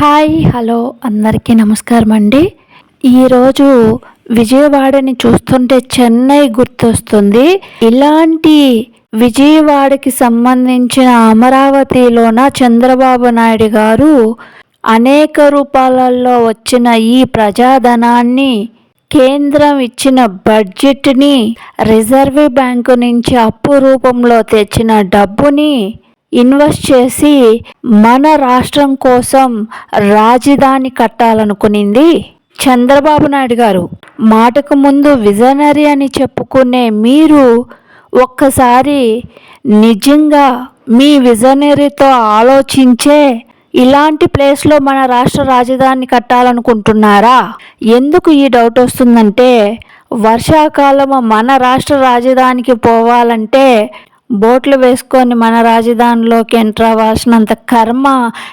Hi hello అందరికీ నమస్కారం అండి ఈరోజు విజయవాడని చూస్తుంటే చెన్నై గుర్తొస్తుంది. ఇలాంటి విజయవాడకి సంబంధించిన అమరావతిలోన చంద్రబాబు నాయుడు గారు అనేక రూపాలలో వచ్చిన ఈ ప్రజాధనాన్ని కేంద్రం ఇచ్చిన బడ్జెట్ని రిజర్వ్ బ్యాంకు నుంచి అప్పు రూపంలో తెచ్చిన డబ్బుని ఇన్వెస్ట్ చేసి మన రాష్ట్రం కోసం రాజధాని కట్టాలనుకునింది చంద్రబాబు నాయుడు గారు. మాటకు ముందు విజనరీ అని చెప్పుకునే మీరు ఒక్కసారి నిజంగా మీ విజనరీతో ఆలోచించే ఇలాంటి ప్లేస్లో మన రాష్ట్ర రాజధాని కట్టాలనుకుంటున్నారా? ఎందుకు ఈ డౌట్ వస్తుందంటే వర్షాకాలం మన రాష్ట్ర రాజధానికి పోవాలంటే బోట్లు వేసుకొని మన రాజధానిలోకి ఎంటర్ అవ్వాల్సినంత కర్మ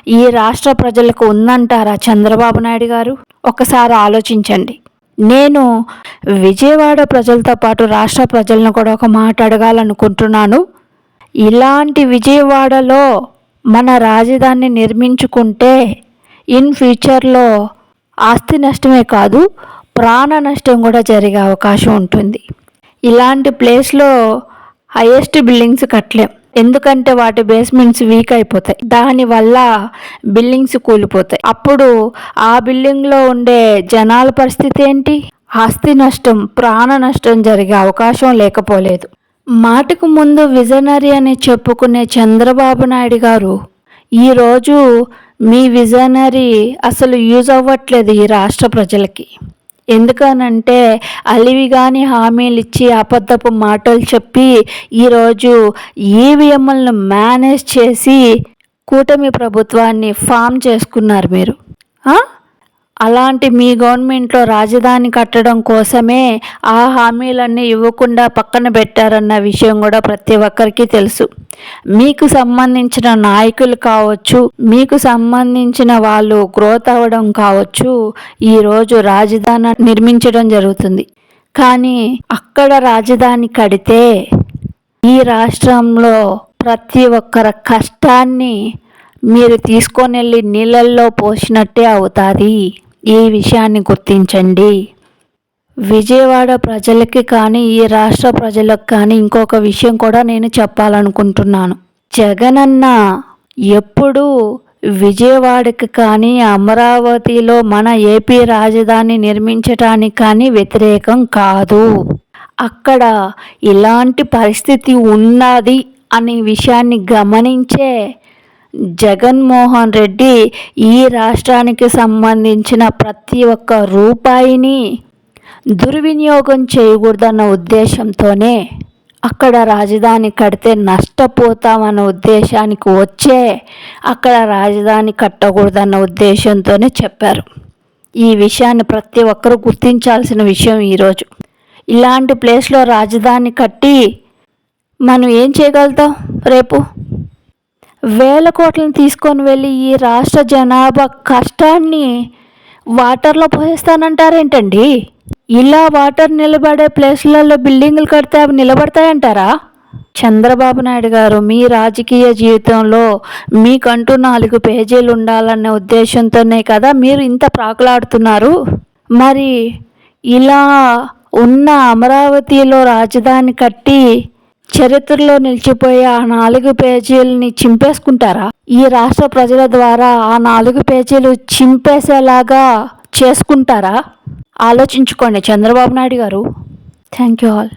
ఈ రాష్ట్ర ప్రజలకు ఉందంటారా చంద్రబాబు నాయుడు గారు? ఒకసారి ఆలోచించండి. నేను విజయవాడ ప్రజలతో పాటు రాష్ట్ర ప్రజలను కూడా ఒక మాట అడగాలనుకుంటున్నాను. ఇలాంటి విజయవాడలో మన రాజధానిని నిర్మించుకుంటే ఇన్ ఫ్యూచర్లో ఆస్తి నష్టమే కాదు ప్రాణ నష్టం కూడా జరిగే అవకాశం ఉంటుంది. ఇలాంటి ప్లేస్లో హైయెస్ట్ బిల్డింగ్స్ కట్టలేం. ఎందుకంటే వాటి బేస్మెంట్స్ వీక్ అయిపోతాయి. దానివల్ల బిల్డింగ్స్ కూలిపోతాయి. అప్పుడు ఆ బిల్డింగ్లో ఉండే జనాల పరిస్థితి ఏంటి? ఆస్తి నష్టం ప్రాణ నష్టం జరిగే అవకాశం లేకపోలేదు. మాటకు ముందు విజనరీ అని చెప్పుకునే చంద్రబాబు నాయుడు గారు ఈరోజు మీ విజనరీ అసలు యూజ్ అవ్వట్లేదు ఈ రాష్ట్ర ప్రజలకి. ఎందుకనంటే అలివి కాని హామీలు ఇచ్చి అబద్ధపు మాటలు చెప్పి ఈరోజు ఈవీఎంలను మేనేజ్ చేసి కూటమి ప్రభుత్వాన్ని ఫామ్ చేసుకున్నారు మీరు. అలాంటి మీ గవర్నమెంట్లో రాజధాని కట్టడం కోసమే ఆ హామీలన్నీ ఇవ్వకుండా పక్కన పెట్టారన్న విషయం కూడా ప్రతి ఒక్కరికి తెలుసు. మీకు సంబంధించిన నాయకులు కావచ్చు మీకు సంబంధించిన వాళ్ళు గ్రోత్ అవ్వడం కావచ్చు ఈరోజు రాజధాని నిర్మించడం జరుగుతుంది. కానీ అక్కడ రాజధాని కడితే ఈ రాష్ట్రంలో ప్రతి ఒక్కరి కష్టాన్ని మీరు తీసుకొని వెళ్ళి నీళ్ళల్లో పోసినట్టే అవుతుంది. ఈ విషయాన్ని గుర్తించండి. విజయవాడ ప్రజలకి కానీ ఈ రాష్ట్ర ప్రజలకు కానీ ఇంకొక విషయం కూడా నేను చెప్పాలనుకుంటున్నాను. జగనన్న ఎప్పుడు విజయవాడకి కానీ అమరావతిలో మన ఏపీ రాజధాని నిర్మించటానికి కానీ వ్యతిరేకం కాదు. అక్కడ ఇలాంటి పరిస్థితి ఉన్నది అనే విషయాన్ని గమనించే జగన్మోహన్ రెడ్డి ఈ రాష్ట్రానికి సంబంధించిన ప్రతి ఒక్క రూపాయిని దుర్వినియోగం చేయకూడదన్న ఉద్దేశంతోనే అక్కడ రాజధాని కడితే నష్టపోతామన్న ఉద్దేశానికి వచ్చే అక్కడ రాజధాని కట్టకూడదన్న ఉద్దేశంతోనే చెప్పారు. ఈ విషయాన్ని ప్రతి ఒక్కరూ గుర్తించాల్సిన విషయం ఈరోజు ఇలాంటి ప్లేస్లో రాజధాని కట్టి మనం ఏం చేయగలుగుతాం రేపు? వేల కోట్లను తీసుకొని వెళ్ళి ఈ రాష్ట్ర జనాభా కష్టాన్ని వాటర్లో పోసేస్తానంటారేంటండి? ఇలా వాటర్ నిలబడే ప్లేస్లలో బిల్డింగులు కడితే అవి నిలబడతాయంటారా? చంద్రబాబు నాయుడు గారు మీ రాజకీయ జీవితంలో మీకంటూ నాలుగు పేజీలు ఉండాలనే ఉద్దేశంతోనే కదా మీరు ఇంత ప్రాకులాడుతున్నారు? మరి ఇలా ఉన్న అమరావతిలో రాజధాని కట్టి చరిత్రలో నిలిచిపోయే ఆ నాలుగు పేజీలని చింపేసుకుంటారా? ఈ రాష్ట్ర ప్రజల ద్వారా ఆ నాలుగు పేజీలు చింపేసేలాగా చేసుకుంటారా? ఆలోచించుకోండి చంద్రబాబు నాయుడు గారు. Thank you all.